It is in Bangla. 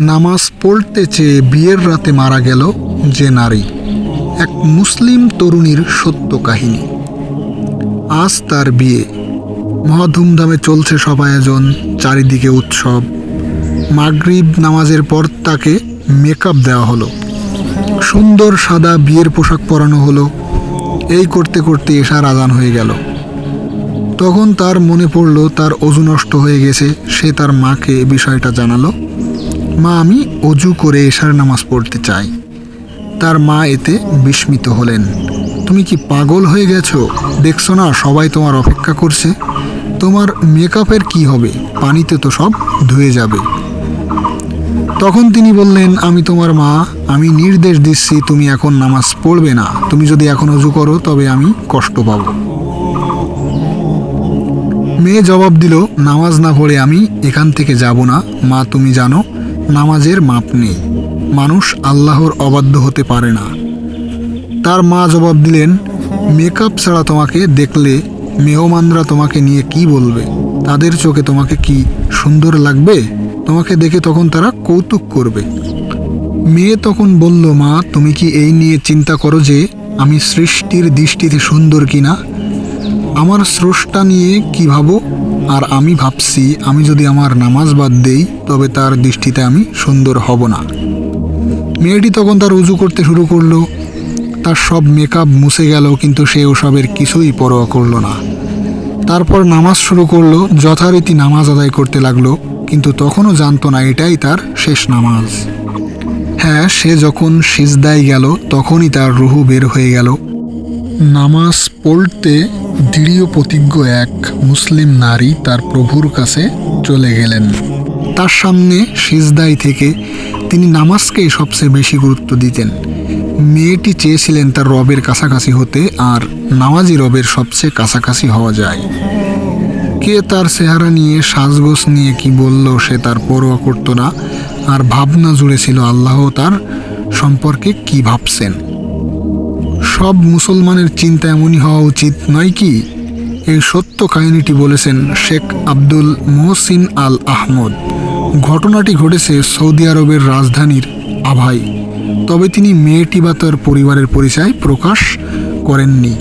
নামাজ পড়তে চেয়ে বিয়ের রাতে মারা গেল যে নারী, এক মুসলিম তরুণীর সত্য কাহিনী। আজ তার বিয়ে। মহা ধুমধামে চলছে সব আয়োজন, চারিদিকে উৎসব। মাগরিব নামাজের পর তাকে মেকআপ দেওয়া হলো। সুন্দর সাদা বিয়ের পোশাক পরানো হলো। এই করতে করতে এশার আজান হয়ে গেল। তখন তার মনে পড়ল, তার অজু নষ্ট হয়ে গেছে, সে তার মাকে বিষয়টা জানালো। মা, আমি অজু করে এশার নামাজ পড়তে চাই। তার মা এতে বিস্মিত হলেন। তুমি কি পাগল হয়ে গেছো? দেখছ না, সবাই তোমার অপেক্ষা করছে। তোমার মেকআপের কি হবে? পানিতে তো সব ধুয়ে যাবে। তখন তিনি বললেন, আমি তোমার মা, আমি নির্দেশ দিচ্ছি, তুমি এখন নামাজ পড়বে না। তুমি যদি এখন অজু করো, তবে আমি কষ্ট পাবো। মেয়ে জবাব দিল, নামাজ না পড়ে আমি এখান থেকে যাব না। মা, তুমি জানো, নামাজের মাপ নেই। মানুষ আল্লাহর অবাধ্য হতে পারে না। তার মা জবাব দিলেন, মেকআপ ছাড়া তোমাকে দেখলে মেহমানরা তোমাকে নিয়ে কি বলবে? তাদের চোখে তোমাকে কি সুন্দর লাগবে? তোমাকে দেখে তখন তারা কৌতুক করবে। মেয়ে তখন বলল, মা, তুমি কি এই নিয়ে চিন্তা করো যে আমি সৃষ্টির দৃষ্টিতে সুন্দর কিনা? আমার স্রষ্টা নিয়ে কি ভাবো? আর আমি ভাবছি, আমি যদি আমার নামাজ বাদ দেই, তবে তার দৃষ্টিতে আমি সুন্দর হব না। মেয়েটি তখন তার উজু করতে শুরু করল। তার সব মেকআপ মুছে গেল, কিন্তু সে ওসবের কিছুই পরোয়া করল না। তারপর নামাজ শুরু করল, যথারীতি নামাজ আদায় করতে লাগল, কিন্তু তখনও জানতো না এটাই তার শেষ নামাজ। হ্যাঁ সে যখন সিজদায় গেল, তখনই তার রুহু বের হয়ে গেল। নামাজ পড়তে দৃঢ় প্রতিজ্ঞ এক মুসলিম নারী তার প্রভুর কাছে চলে গেলেন। তার সামনে সিজদাই থেকে তিনি নামাজকেই সবচেয়ে বেশি গুরুত্ব দিতেন। মেয়েটি চেয়েছিলেন তার রবের কাছাকাছি হতে আর নামাজি রবের সবচেয়ে কাছাকাছি হওয়া যায়। কে তার চেহারা নিয়ে সাজগোজ নিয়ে কি বলল সে তার পরোয়া করতো না, আর ভাবনা জুড়ে ছিল আল্লাহ তার সম্পর্কে কি ভাবছেন। সব মুসলমানের চিন্তা এমনই হওয়া উচিত, নয় কি? এই সত্য কাহিনীটি বলেছেন শেখ আব্দুল মোহসিন আল আহমদ। ঘটনাটি ঘটেছে সৌদি আরবের রাজধানীর আভাই। তবে তিনি মেয়েটি বা তার পরিবারের পরিচয় প্রকাশ করেননি।